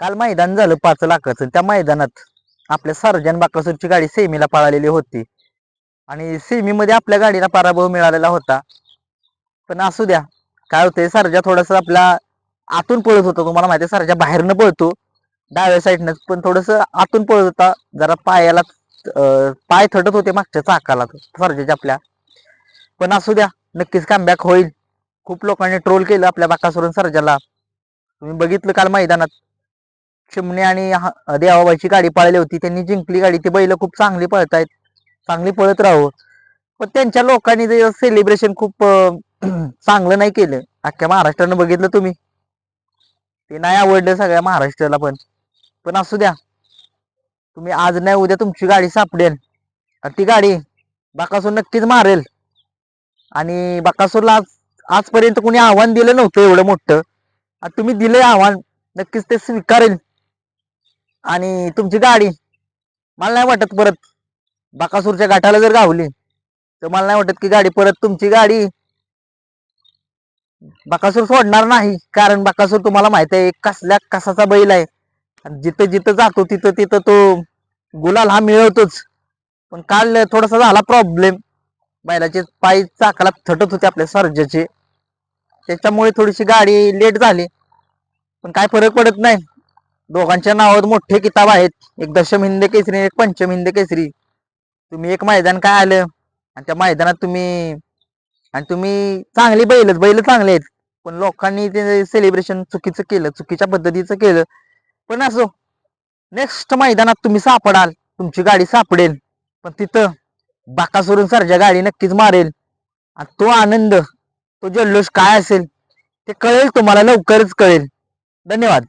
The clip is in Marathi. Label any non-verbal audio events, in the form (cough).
काल मैदान झालं पाच लाखाचं त्या मैदानात आपल्या सर्जन बाकासूरची गाडी सेमीला पळालेली होती. आणि सेमीमध्ये आपल्या गाडीला पराभव मिळालेला होता. पण असू द्या काय होतंय सरजा थोडस आपला आतून पळत होता तुम्हाला माहिती आहे सरजा बाहेरनं पळतो. डाव्या साईडनं पण थोडस आतून पळत होता जरा पायाला पाय थटत होते मागच्या चाकाला सरजाच्या आपल्या. पण असू द्या नक्कीच कमबॅक होईल. खूप लोकांनी ट्रोल केलं आपल्या बाकासुरून सरजाला. तुम्ही बघितलं काल मैदानात चिमणे आणि देवाबाईची गाडी पाळली होती. त्यांनी जिंकली गाडी. ती बैल खूप चांगली पळतायत. चांगली पळत राहू पण त्यांच्या लोकांनी सेलिब्रेशन खूप (clears throat) चांगलं नाही केलं. अख्ख्या महाराष्ट्रानं बघितलं तुम्ही. ते नाही आवडलं सगळ्या महाराष्ट्राला पण. पण असू द्या. तुम्ही आज नाही उद्या तुमची गाडी सापडेल. आणि ती गाडी बाकासूर नक्कीच मारेल. आणि बाकासूरला आज आजपर्यंत कोणी आव्हान दिलं नव्हतं एवढं मोठं. आणि तुम्ही दिलंय आव्हान. नक्कीच ते स्वीकारेल. आणि तुमची गाडी. मला नाही वाटत परत बाकासूरच्या घाटाला जर गावली तर मला नाही वाटत की गाडी परत तुमची गाडी बाकासूर सोडणार नाही. कारण बाकासूर तुम्हाला माहीत आहे कसल्या कसाचा बैल आहे. आणि जिथं जिथं जातो तिथं तिथं तो गुलाल हा मिळवतोच. पण काल थोडासा झाला प्रॉब्लेम बैलाचे पाय चाकाला थटत होते आपल्या सर्जाचे. त्याच्यामुळे थोडीशी गाडी लेट झाली. पण काय फरक पडत नाही. दोघांच्या नावावर मोठे किताब आहेत. एक दशम हिंद केसरी एक पंचम हिंद केसरी. तुम्ही एक मैदान काय आलं? आणि त्या मैदानात तुम्ही आणि तुम्ही चांगली बैलच बैल चांगले आहेत. पण लोकांनी ते सेलिब्रेशन चुकीचं केलं चुकीच्या पद्धतीचं केलं. पण असो नेक्स्ट मैदानात तुम्ही सापडाल तुमची गाडी सापडेल. पण तिथं बाकासोरून सरच्या गाडी नक्कीच मारेल. आणि तो आनंद तो जल्लोष काय असेल ते कळेल तुम्हाला लवकरच कळेल. धन्यवाद.